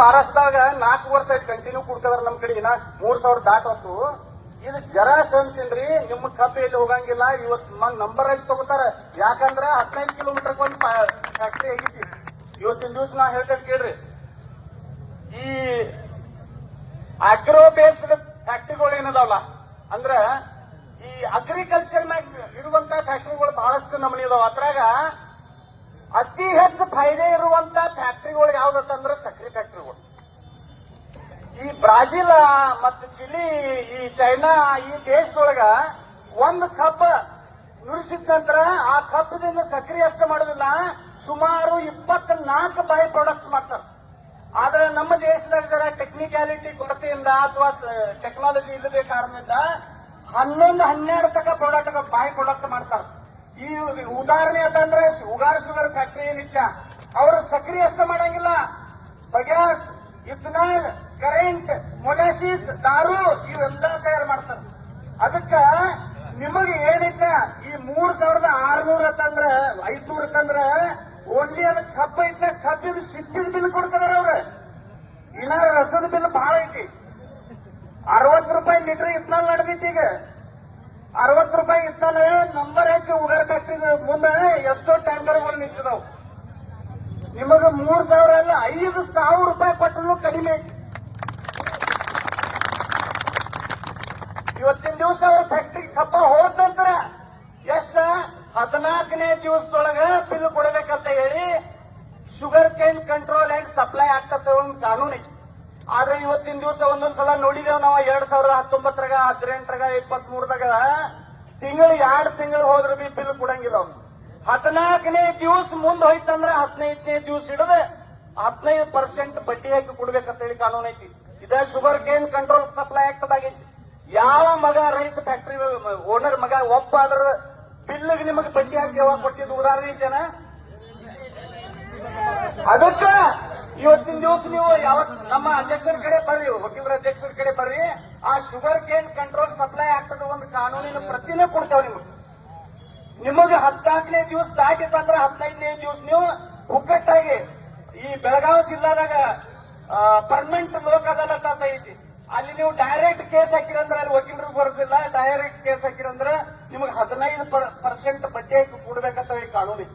ಮಹಾರಾಷ್ಟ್ರದಾಗ ನಾಲ್ಕು ವರ್ಷ ಕಂಟಿನ್ಯೂ ಕೊಡ್ತಾರ ನಮ್ ಕಡೆ ಇನ್ನ. ಮೂರ್ ಸಾವಿರ ದಾಟ್ ಇದು ಜರ ಅಂತೀನ್ರಿ, ನಿಮ್ಮ ಕಬ್ಬು ಎಲ್ಲಿ ಹೋಗಂಗಿಲ್ಲ, ಇವತ್ ನಂಬರ್ ಐಸ್ ತಗೋತಾರ. ಯಾಕಂದ್ರ ಹದಿನೈದು ಕಿಲೋಮೀಟರ್ ಒಂದ್ ಫ್ಯಾಕ್ಟ್ರಿ ಆಗಿತ್ತು ಇವತ್ತಿನ ದಿವಸ ನಾ ಹೇಳ್ತೇನೆ ಕೇಳ್ರಿ. ಈ ಅಗ್ರೋ ಬೇಸ್ಡ್ ಫ್ಯಾಕ್ಟ್ರಿಗಳು ಏನದಾವಲ್ಲ, ಅಂದ್ರ ಈ ಅಗ್ರಿಕಲ್ಚರ್ ಮ್ಯಾಗ ಇರುವಂತ ಫ್ಯಾಕ್ಟ್ರಿಗಳು ಬಹಳಷ್ಟು ನಮೂನಿ ಇದಾವ ಅದ್ರಾಗ ಅತಿ ಹೆಚ್ಚು ಫಾಯ್ದೆ ಇರುವಂತ ಫ್ಯಾಕ್ಟ್ರಿಗಳು ಯಾವ್ದಂದ್ರೆ ಬ್ರಾಜಿಲ್ ಮತ್ತು ಚಿಲಿ ಈ ಚೈನಾ ಈ ದೇಶದೊಳಗ ಒಂದು ಕಬ್ಬ ನುರಿಸಿದ ನಂತರ ಆ ಕಬ್ಬದಿಂದ ಸಕ್ರಿ ಅಷ್ಟೇ ಮಾಡೋದಿಲ್ಲ. ಸುಮಾರು ಇಪ್ಪತ್ನಾಲ್ಕು ಬೈ ಪ್ರಾಡಕ್ಟ್ಸ್ ಮಾಡ್ತಾರೆ. ಆದ್ರೆ ನಮ್ಮ ದೇಶದಾಗ ಜರ ಟೆಕ್ನಿಕ್ಯಾಲಿಟಿ ಕೊರತೆಯಿಂದ ಅಥವಾ ಟೆಕ್ನಾಲಜಿ ಇಲ್ಲದೆ ಕಾರಣದಿಂದ ಹನ್ನೊಂದು, ಹನ್ನೆರಡು ತಕ ಪ್ರಾಡಕ್ಟ್ ಬಾಯಿ ಪ್ರಾಡಕ್ಟ್ ಮಾಡ್ತಾರೆ. ಈ ಉದಾಹರಣೆ ಅಂತಂದ್ರೆ ಉಗಾರ್ ಶುಗರ್ ಫ್ಯಾಕ್ಟರಿ ನಿತ್ಯ ಅವರು ಸಕ್ರಿ ಅಷ್ಟು ಮಾಡಂಗಿಲ್ಲ ಬಗ್ಯಾಸ್ ಇಥನಾಲ್ ಕರೆಂಟ್ ಮೊಲಾಸಿಸ್ ದಾರು ಇವೆಲ್ಲ ತಯಾರು ಮಾಡ್ತಾರ. ಅದಕ್ಕ ನಿಮಗೆ ಏನಿಲ್ಲ, ಈ ಮೂರ್ ಸಾವಿರದ ಆರ್ನೂರ ತಂದ್ರ ಐದ್ನೂರ ತಂದ್ರ ಓನ್ಲಿ ಅದ ಕಬ್ಬ ಐತೆ ಕಬ್ಬಿನ ಸಿಪ್ಪಿದ ಬಿಲ್ ಕೊಡ್ತಾರ ಅವ್ರ. ಇನ್ನ ರಸದ ಬಿಲ್ ಬಹಳ ಐತಿ. ಅರವತ್ತು ರೂಪಾಯಿ ಲೀಟರ್ ಇತ್ನಾಲ್ ನಡೆದೈತಿ ಈಗ. ಅರವತ್ತು ರೂಪಾಯಿ ಇತ್ನಾಲ್ ನಂಬರ್ ಹೆಚ್ಚು ಉಗರ್ ಕಟ್ಟಿದ ಮುಂದೆ ಎಷ್ಟೋ ಟ್ಯಾಂಕರ್ಗಳು ನಿಂತಿದಾವ್. ನಿಮಗ ಮೂರ್ ಸಾವಿರ ಅಲ್ಲ, ಐದು ಸಾವಿರ ರೂಪಾಯಿ ಪಟ್ಟರು ಕಡಿಮೆ ಐತಿ. ಇವತ್ತಿನ ದಿವಸ ಅವ್ರ ಫ್ಯಾಕ್ಟ್ರಿ ಕಪ್ಪ ಹೋದ ನಂತರ ಎಷ್ಟ ಹದಿನಾಲ್ಕನೇ ದಿವಸದೊಳಗ ಬಿಲ್ ಕೊಡಬೇಕಂತ ಹೇಳಿ sugar cane control and supply ಆಗ್ತದೆ ಒಂದು ಕಾನೂನು ಆದ್ರೆ ಇವತ್ತಿನ ದಿವಸ ಒಂದೊಂದ್ ಸಲ ನೋಡಿದೇವ್ ನಾವು ಎರಡ್ ಸಾವಿರದ ಹತ್ತೊಂಬತ್ತರಾಗ, ಹದಿನೆಂಟರಾಗ ಇಪ್ಪತ್ತ್ ಮೂರದಾಗ ತಿಂಗಳು, ಎರಡು ತಿಂಗಳು ಹೋದ್ರು ಬಿ ಬಿಲ್ ಕೊಡಂಗಿಲ್ಲ ಅವ್ನು. ಹದಿನಾಲ್ಕನೇ ದಿವಸ ಮುಂದೆ ಹೋಯ್ತಂದ್ರ ಹದಿನೈದನೇ ದಿವಸ ಹಿಡಿದು ಹದಿನೈದು ಪರ್ಸೆಂಟ್ ಬಡ್ಡಿ ಹಾಕಿ ಕೊಡ್ಬೇಕಂತ ಹೇಳಿ ಕಾನೂನು ಐತಿ. ಇದ ಶುಗರ್ ಕೇನ್ ಕಂಟ್ರೋಲ್ ಸಪ್ಲೈ ಆಗ್ತದಾಗೈತಿ. ಯಾವ ಮಗ ರೈತ ಫ್ಯಾಕ್ಟರಿ ಓನರ್ ಮಗ ಒಬ್ಬ ಅದ್ರ ಬಿಲ್ಗೆ ನಿಮಗೆ ಬಡ್ಡಿ ಹಾಕಿ ಯಾವಾಗ ಕೊಟ್ಟಿದ್ದು? ಉದಾಹರಣೆ ಜನ ಅದಕ್ಕ ಇವತ್ತಿನ ದಿವಸ ನೀವು ಯಾವ ನಮ್ಮ ಅಧ್ಯಕ್ಷರ ಕಡೆ ಬರ್ರಿ, ವಕೀಲರ ಅಧ್ಯಕ್ಷರ ಕಡೆ ಬರ್ರಿ, ಆ ಶುಗರ್ ಕೇನ್ ಕಂಟ್ರೋಲ್ ಸಪ್ಲೈ ಆಗ್ತದ ಒಂದು ಕಾನೂನಿನ ಪ್ರತಿನೇ ಕೊಡ್ತೇವೆ ನಿಮಗೆ. ನಿಮಗೆ ಹದಿನಾಲ್ಕನೇ ದಿವಸ ದಾಟಿತ್ತಂದ್ರೆ ಹದಿನೈದನೇ ದಿವಸ ನೀವು ಹುಕ್ಕಟ್ಟಾಗಿ ಈ ಬೆಳಗಾವಿ ಜಿಲ್ಲಾದಾಗ ಪರ್ಮನೆಂಟ್ ಲೋಕದಲ್ಲ ಐತಿ. ಅಲ್ಲಿ ನೀವು ಡೈರೆಕ್ಟ್ ಕೇಸ್ ಹಾಕಿರಂದ್ರೆ ಅಲ್ಲಿ ವಕೀಲರು ಬರೋದಿಲ್ಲ. ಡೈರೆಕ್ಟ್ ಕೇಸ್ ಹಾಕಿರಂದ್ರೆ ನಿಮಗೆ ಹದಿನೈದು ಪರ್ಸೆಂಟ್ ಬಡ್ಡಿ ಕೊಡ್ಬೇಕಂತ ಈ ಕಾನೂನು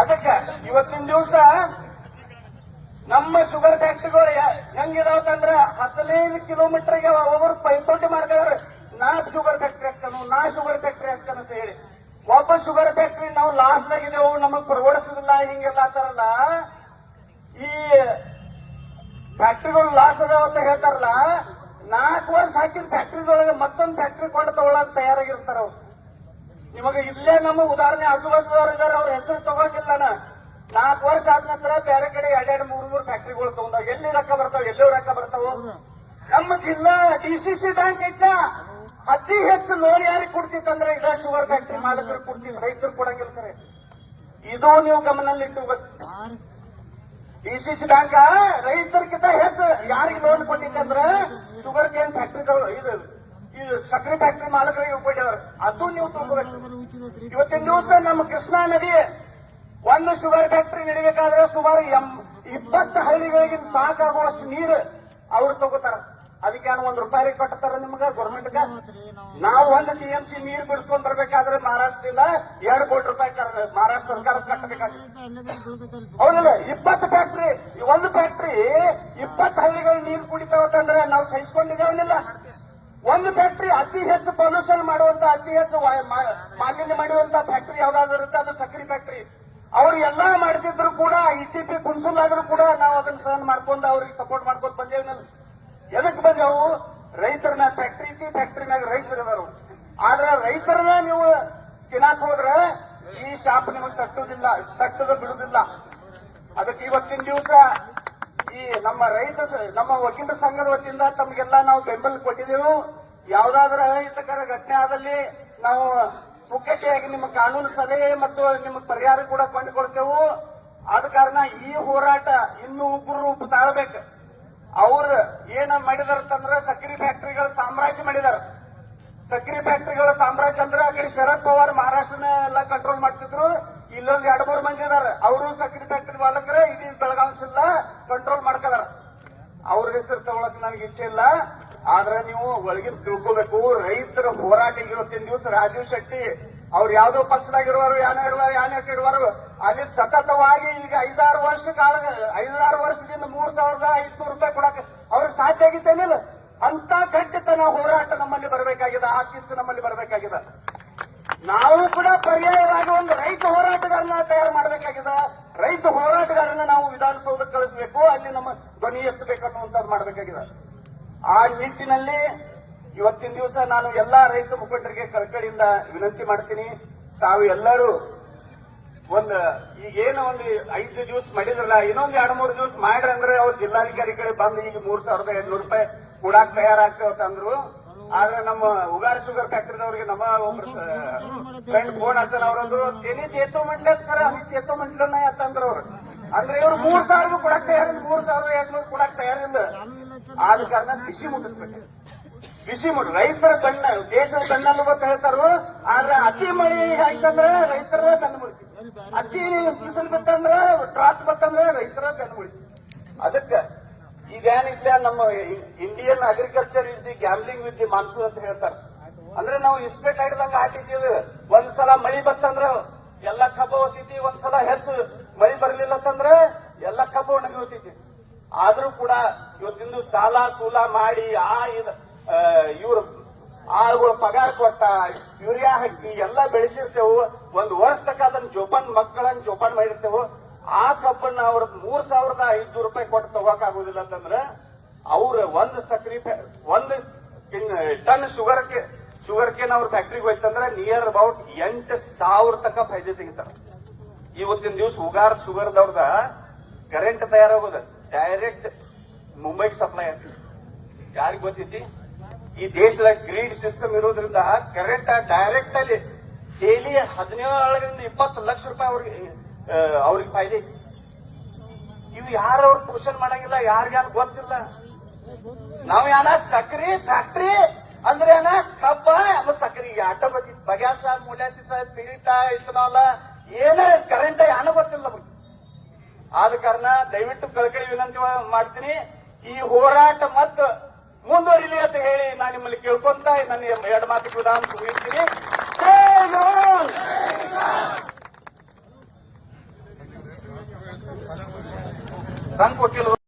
ಅದಕ್ಕೆ ಇವತ್ತಿನ ದಿವಸ ನಮ್ಮ ಶುಗರ್ ಫ್ಯಾಕ್ಟ್ರಿಗಳು ಹೆಂಗಿದಾವತ್ತಂದ್ರ ಹದಿನೈದು ಕಿಲೋಮೀಟರ್ಗೆ ಒಬ್ಬರು ಪೈಪೋಟಿ ಮಾಡ್ತಾರೆ ನಾ ಶುಗರ್ ಫ್ಯಾಕ್ಟ್ರಿ ಹಾಕ್ತಾನು, ನಾ ಶುಗರ್ ಫ್ಯಾಕ್ಟ್ರಿ ಹಾಕ್ತಾನ ಅಂತ ಹೇಳಿ. ಒಬ್ಬ ಶುಗರ್ ಫ್ಯಾಕ್ಟ್ರಿ ನಾವು ಲಾಸ್ಟ್ ಆಗಿದ್ದೇವು ನಮಗ್ ಪರವಡಿಸುದಿಲ್ಲ, ಹಿಂಗೆಲ್ಲ ಅಂತಾರಲ್ಲ. ಈ ಫ್ಯಾಕ್ಟ್ರಿಗಳು ಲಾಸ್ ಅದಾವ ಅಂತ ಹೇಳ್ತಾರಲ್ಲ, ನಾಲ್ಕು ವರ್ಷ ಹಾಕಿದ ಫ್ಯಾಕ್ಟ್ರಿದೊಳಗೆ ಮತ್ತೊಂದು ಫ್ಯಾಕ್ಟ್ರಿ ಕೊಂಡು ತಗೊಳ್ಳಕ್ ತಯಾರಾಗಿರ್ತಾರ ಅವ್ರು. ನಿಮಗ ಇಲ್ಲೇ ನಮ್ಮ ಉದಾಹರಣೆ ಆಜುಬಾಜುದವ್ರು ಇದಾರೆ, ಅವ್ರ ಹೆಸರು ತಗೋಕಿಲ್ಲ ನಾಲ್ಕು ವರ್ಷ ಆದ ನಂತರ ಬೇರೆ ಕಡೆ ಎರಡೆರಡು ಮೂರ್, ಮೂರು ಫ್ಯಾಕ್ಟ್ರಿಗಳು ತಗೊಂಡಾವ ಎಲ್ಲಿ ರೊಕ್ಕ ಬರ್ತಾವ, ಎಲ್ಲೂ ರೊಕ್ಕ ಬರ್ತಾವ. ನಮ್ಮ ಜಿಲ್ಲಾ ಡಿಸಿಸಿ ಬ್ಯಾಂಕ್ ಐತ, ಅತಿ ಹೆಚ್ಚು ಲೋನ್ ಯಾರಿಗೆ ಕೊಡ್ತಿತ್ತಂದ್ರೆ ಇದ ಶುಗರ್ ಫ್ಯಾಕ್ಟ್ರಿ ಮಾಲಕರು ಕೊಡ್ತಿದ್ರು, ರೈತರು ಕೊಡಂಗಿರ್ತಾರೆ ಇದು ನೀವು ಗಮನದಲ್ಲಿಟ್ಟು ಡಿಸಿಸಿ ಬ್ಯಾಂಕ್ ರೈತರಿಗಿಂತ ಹೆಚ್ಚು ಯಾರಿಗೆ ಲೋನ್ ಕೊಟ್ಟಿತ್ತಂದ್ರ ಶುಗರ್ ಕೇನ್ ಫ್ಯಾಕ್ಟ್ರಿಗಳು ಇದು ಇದು ಸಕ್ಕರೆ ಫ್ಯಾಕ್ಟ್ರಿ ಮಾಲಕರಿಗೆ ಕೊಟ್ಟಿದ್ದಾರೆ. ಅದು ನೀವು ತುಂಬಬೇಕು ಇವತ್ತಿನ ದಿವಸ ನಮ್ಮ ಕೃಷ್ಣಾ ನದಿ ಒಂದು ಶುಗರ್ ಫ್ಯಾಕ್ಟ್ರಿ ನಡಿಬೇಕಾದ್ರೆ ಸುಮಾರು ಎಂ, ಇಪ್ಪತ್ತು ಹಳ್ಳಿಗಳಿಗೆ ಸಾಕಾಗುವಷ್ಟು ನೀರು ಅವ್ರು ತಗೋತಾರ. ಅದಕ್ಕೆ ಏನೋ ಒಂದ್ ರೂಪಾಯಿ ಕೊಟ್ಟತಾರ ನಿಮ್ಗ ಗೌರ್ಮೆಂಟ್ ನಾವು ಒಂದು ಟಿ ಎಂ ಸಿ ನೀರು ಬಿಡಿಸ್ಕೊಂಡ್ ಬರ್ಬೇಕಾದ್ರೆ ಮಹಾರಾಷ್ಟ್ರದಿಂದ ಎರಡು ಕೋಟಿ ರೂಪಾಯಿ ಮಹಾರಾಷ್ಟ್ರ ಸರ್ಕಾರ ಹೌದಲ್ಲ ಇಪ್ಪತ್ತು ಫ್ಯಾಕ್ಟ್ರಿ ಒಂದು ಫ್ಯಾಕ್ಟ್ರಿ ಇಪ್ಪತ್ತು ಹಳ್ಳಿಗಳು ನೀರು ಕುಡಿತಾವತ್ತಂದ್ರೆ ನಾವು ಸಹಿಸ್ಕೊಂಡಿದ್ದೇವನಿಲ್ಲ. ಒಂದು ಫ್ಯಾಕ್ಟ್ರಿ ಅತಿ ಹೆಚ್ಚು ಪೊಲ್ಯೂಷನ್ ಮಾಡುವಂತ ಅತಿ ಹೆಚ್ಚು ಮಾಲಿನ್ಯ ಮಾಡುವಂತ ಫ್ಯಾಕ್ಟ್ರಿ ಯಾವ್ದಾದ್ರು ಇರುತ್ತೆ ಅದು ಸಕ್ರಿ ಫ್ಯಾಕ್ಟ್ರಿ ಅವ್ರು ಎಲ್ಲಾ ಮಾಡ್ತಿದ್ರು ಕೂಡ ಇ ಟಿ ಪಿ ಆದ್ರೂ ಕೂಡ ನಾವು ಅದನ್ನ ಸಹನ್ ಮಾಡ್ಕೊಂಡು ಅವ್ರಿಗೆ ಸಪೋರ್ಟ್ ಮಾಡ್ಕೊಂಡು ಬಂದೇವಿ ಎದಕ್ ಬಂದವು? ರೈತರನ್ನ ಫ್ಯಾಕ್ಟ್ರಿ ಐತಿ ಫ್ಯಾಕ್ಟ್ರಿ ಮ್ಯಾಗ ರೈತರು ಇದಾರು. ಆದ್ರೆ ರೈತರನ್ನ ನೀವು ತಿನ್ನಾಕ್ ಹೋದ್ರೆ ಈ ಶಾಪ್ ನಿಮಗೆ ತಟ್ಟುದಿಲ್ಲ, ತಟ್ಟದ ಬಿಡುದಿಲ್ಲ. ಅದಕ್ಕೆ ಇವತ್ತಿನ ದಿವಸ ಈ ನಮ್ಮ ರೈತ ನಮ್ಮ ವಕೀಲರ ಸಂಘದ ವತಿಯಿಂದ ತಮಗೆಲ್ಲ ನಾವು ಬೆಂಬಲ ಕೊಟ್ಟಿದ್ದೆವು ಯಾವ್ದಾದ್ರ ಅಹಿತಕರ ಘಟನೆ ಆದಲ್ಲಿ ನಾವು ಮುಖ್ಯತೆಯಾಗಿ ನಿಮ್ಮ ಕಾನೂನು ಸಲಹೆ ಮತ್ತು ನಿಮಗೆ ಪರಿಹಾರ ಕೂಡ ಕಂಡುಕೊಡ್ತೇವೆ. ಆದ ಕಾರಣ ಈ ಹೋರಾಟ ಇನ್ನೂ ಉಗ್ರ ರೂಪ ತಾಳ್ಬೇಕು. ಅವರು ಏನ ಮಾಡಿದಾರಂತಂದ್ರೆ ಸಕ್ರಿ ಫ್ಯಾಕ್ಟರಿಗಳ ಸಾಮ್ರಾಜ್ಯ ಮಾಡಿದಾರ. ಸಕ್ರಿ ಫ್ಯಾಕ್ಟ್ರಿಗಳ ಸಾಮ್ರಾಜ್ಯ ಅಂದ್ರೆ ಆ ಕಡೆ ಶರದ್ ಪವಾರ್ ಮಹಾರಾಷ್ಟ್ರನ ಎಲ್ಲ ಕಂಟ್ರೋಲ್ ಮಾಡ್ತಿದ್ರು. ಇಲ್ಲೊಂದ್ ಎರಡು ಮೂರು ಮಂದಿ ಇದಾರ. ಅವರು ಸಕ್ರಿ ಫ್ಯಾಕ್ಟ್ರಿ ಮಾಲಕರೇ ಇದೀಗ ಬೆಳಗಾವಿ ಜಿಲ್ಲಾ ಕಂಟ್ರೋಲ್ ಮಾಡ್ಕದಾರ. ಅವ್ರ ಹೆಸರು ತಗೊಳಕ್ ನನಗೆ ಇಚ್ಛೆ ಇಲ್ಲ. ಆದ್ರೆ ನೀವು ಒಳಗಿನ ತಿಳ್ಕೊಬೇಕು, ರೈತರ ಹೋರಾಟ ಇವತ್ತಿನ ದಿವಸ ರಾಜೀವ್ ಶೆಟ್ಟಿ ಅವ್ರು ಯಾವ್ದೋ ಪಕ್ಷದಾಗಿರುವರು ಯಾನ ಇರುವರು ಯಾನ ಇರುವರು ಅಲ್ಲಿ ಸತತವಾಗಿ ಈಗ ಐದಾರು ವರ್ಷ ಕಾಲ, ಐದಾರು ವರ್ಷದಿಂದ ಮೂರ್ ಸಾವಿರದ ಐದ್ನೂರು ರೂಪಾಯಿ ಕೊಡಕ್ ಅವ್ರಿಗೆ ಸಾಧ್ಯ ಆಗಿತ್ತೇನಿಲ್ಲ. ಅಂತ ಗಟ್ಟಿತನ ಹೋರಾಟ ನಮ್ಮಲ್ಲಿ ಬರಬೇಕಾಗಿದೆ, ಆ ಕಿಸ್ ನಮ್ಮಲ್ಲಿ ಬರಬೇಕಾಗಿದೆ. ನಾವು ಕೂಡ ಪರ್ಯಾಯವಾಗಿ ಒಂದು ರೈತ ಹೋರಾಟಗಾರನ ತಯಾರು ಮಾಡಬೇಕಾಗಿದೆ. ರೈತ ಹೋರಾಟಗಾರನ ನಾವು ವಿಧಾನಸೌಧಕ್ಕೆ ಕಳಿಸಬೇಕು, ಅಲ್ಲಿ ನಮ್ಮ ಧ್ವನಿ ಎತ್ತಬೇಕನ್ನುವಂಥದ್ದು ಮಾಡಬೇಕಾಗಿದೆ. ಆ ನಿಟ್ಟಿನಲ್ಲಿ ಇವತ್ತಿನ ದಿವಸ ನಾನು ಎಲ್ಲಾ ರೈತ ಮುಖಂಡರಿಗೆ ಕಳಕಳಿಯಿಂದ ವಿನಂತಿ ಮಾಡ್ತೀನಿ. ತಾವು ಎಲ್ಲರೂ ಒಂದು ಈಗೇನು ಒಂದು ಐದು ದಿವಸ ಮಾಡಿದ್ರಲ್ಲ, ಇನ್ನೊಂದು ಎರಡು ಮೂರು ದಿವಸ ಮಾಡ್ರಿ ಅಂದ್ರೆ ಅವ್ರು ಜಿಲ್ಲಾಧಿಕಾರಿ ಕಡೆ ಬಂದು ಈಗ ಮೂರ್ ಸಾವಿರದ ಎಂಟ್ನೂರು ರೂಪಾಯಿ ಕೊಡಾಕ್ ತಯಾರಾಗ್ತೇವತ್ತ ಅಂದ್ರು. ಆದ್ರೆ ನಮ್ಮ ಉಗಾರ್ ಶುಗರ್ ಫ್ಯಾಕ್ಟರಿದವ್ರಿಗೆ ನಮ್ಮ ಫ್ರೆಂಡ್ ಫೋನ್ ಹಚ್ಚನ ಅವ್ರಂದ್ರು ತೆನಿ ತೇತೋ ಮಂಡ್ಲತ್ತರ ಅಲ್ಲಿ ತೇತೋ ಮಂಡ್ಲನ್ನ ಅಂತಂದ್ರ ಅವ್ರು. ಅಂದ್ರೆ ಇವ್ರು ಮೂರ್ ಸಾವಿರ ಕೊಡಕ್ ತಯಾರಿಲ್ಲ, ಮೂರ್ ಸಾವಿರದ ಎಂಟ್ನೂರು ಕೊಡಕ್ ತಯಾರಿಲ್ಲ. ಆದ ಕಾರಣ ಬಿಸಿ ಮುಟ್ಟಿಸ್ಬೇಕು. ಬಿಸಿ ಮಾಡಿ. ರೈತರ ಕಣ್ಣ, ದೇಶದ ಕಣ್ಣನ್ನು ಗೊತ್ತ ಹೇಳ್ತಾರೋ, ಆದ್ರೆ ಅತಿ ಮಳೆ ಆಯ್ತಂದ್ರೆ ರೈತರ ಕಣ್ಣು ಮುಳಿತಿ ಅತಿ ಬಿಸಿಲು ಬಿತ್ತಂದ್ರ ಟ್ರಾಕ್ ಬತ್ತಂದ್ರೆ ರೈತರ ಕಣ್ಣು ಮುಳಿತಿ ಅದಕ್ಕೆ ಈಗ ನಮ್ಮ Indian agriculture is the gambling with the monsoon ಅಂತ ಹೇಳ್ತಾರೆ. ಅಂದ್ರೆ ನಾವು ಇಸ್ಪೇಟ್ ಹಿಡ್ದಂಗ ಹಾಕಿದ್ದೀವಿ, ಒಂದ್ಸಲ ಮಳಿ ಬತ್ತಂದ್ರ ಎಲ್ಲ ಕಬ್ಬ ಹೋಗ್ತೈತಿ, ಒಂದ್ಸಲ ಹೆಚ್ಚು ಮಳಿ ಬರ್ಲಿಲ್ಲ ಅಂತಂದ್ರೆ ಎಲ್ಲ ಕಬ್ಬ ಒಣಗಿ ಹೋಗ್ತೈತಿ. ಆದ್ರೂ ಕೂಡ ಇವತ್ತಿಂದು ಸಾಲ ಸೂಲ ಮಾಡಿ, ಆ ಇದ್ ಇವ್ರ ಆಳುಗಳು ಪಗಾರ ಕೊಟ್ಟ ಯೂರಿಯಾ ಹಾಕಿ ಎಲ್ಲ ಬೆಳೆಸಿರ್ತೇವು. ಒಂದು ವರ್ಷ ತಕ್ಕ ಅದನ್ನ ಜೋಪಾನ್ ಮಕ್ಕಳನ್ನ ಜೋಪಾನ್ ಮಾಡಿರ್ತೇವು. ಆ ಕಬ್ಬನ್ನ ಅವ್ರ ಮೂರ್ ಸಾವಿರದ ಐದ್ನೂರು ರೂಪಾಯಿ ಕೊಟ್ಟು ತಗೋಕ್ ಆಗುದಿಲ್ಲ ಅಂತಂದ್ರೆ ಅವ್ರ ಒಂದ್ ಸಕ್ರಿ ಒಂದ್ ಟನ್ ಶುಗರ್ ಶುಗರ್ ಕೇನ್ ಅವ್ರ ಫ್ಯಾಕ್ಟ್ರಿಗೆ ಹೋಯ್ತಂದ್ರೆ ನಿಯರ್ ಅಬೌಟ್ ಎಂಟು ಸಾವಿರ ತನಕ ಫೈದೆ ಸಿಗುತ್ತಾರ ಇವತ್ತಿನ ದಿವಸ ಉಗಾರ್ ಶುಗರ್ದವ್ರದ ಕರೆಂಟ್ ತಯಾರಾಗೋದ. ಡೈರೆಕ್ಟ್ ಮುಂಬೈಗೆ ಸಪ್ಲೈ ಆಗ್ತದೆ ಯಾರಿಗೆ ಗೊತ್ತೈತಿ? ಈ ದೇಶದ ಗ್ರೀಡ್ ಸಿಸ್ಟಮ್ ಇರೋದ್ರಿಂದ ಕರೆಂಟ್ ಡೈರೆಕ್ಟ್ ಅಲ್ಲಿ ಡೈಲಿ ಹದಿನೇಳರಿಂದ ಇಪ್ಪತ್ತು ಲಕ್ಷ ರೂಪಾಯಿ ಅವ್ರಿಗೆ ಅವ್ರಿಗೆ ಫಾಯ್ದೆ. ಇವು ಯಾರು ಅವ್ರು ಕ್ವಶನ್ ಮಾಡಂಗಿಲ್ಲ ಯಾರಿಗ್ಯಾರು ಗೊತ್ತಿಲ್ಲ. ನಾವ್ ಯಾನ ಸಕ್ರಿ, ಫ್ಯಾಕ್ಟ್ರಿ ಅಂದ್ರೆ ಏನ ಕಬ್ಬ ಆಮೇಲೆ ಸಕ್ರಿ ಆಟೋ ಬಗ್ಗೆ ಬಗ್ಯಾಸ, ಮುಲ್ಯಾಸಿಸ ಪಿರಿಟ ಇಥನಾಲ, ಏನ ಕರೆಂಟ್ ಯಾನು ಗೊತ್ತಿಲ್ಲ ನಮಗೆ. ಆದ ಕಾರಣ ದಯವಿಟ್ಟು ಕಳಕಳಿ ವಿನಂತಿ ಮಾಡ್ತೀನಿ. ಈ ಹೋರಾಟ ಮತ್ತ ಮುಂದುವರಿಲಿ ಅಂತ ಹೇಳಿ ನಾನು ನಿಮ್ಮಲ್ಲಿ ಕೇಳ್ಕೊಂತ ನನ್ನ ಎರಡು ಮಾತಿಗೆ ವಿಧಾನ ಮುಗಿಸ್ತೀನಿ ಕೊಟ್ಟಿಲ್ಲ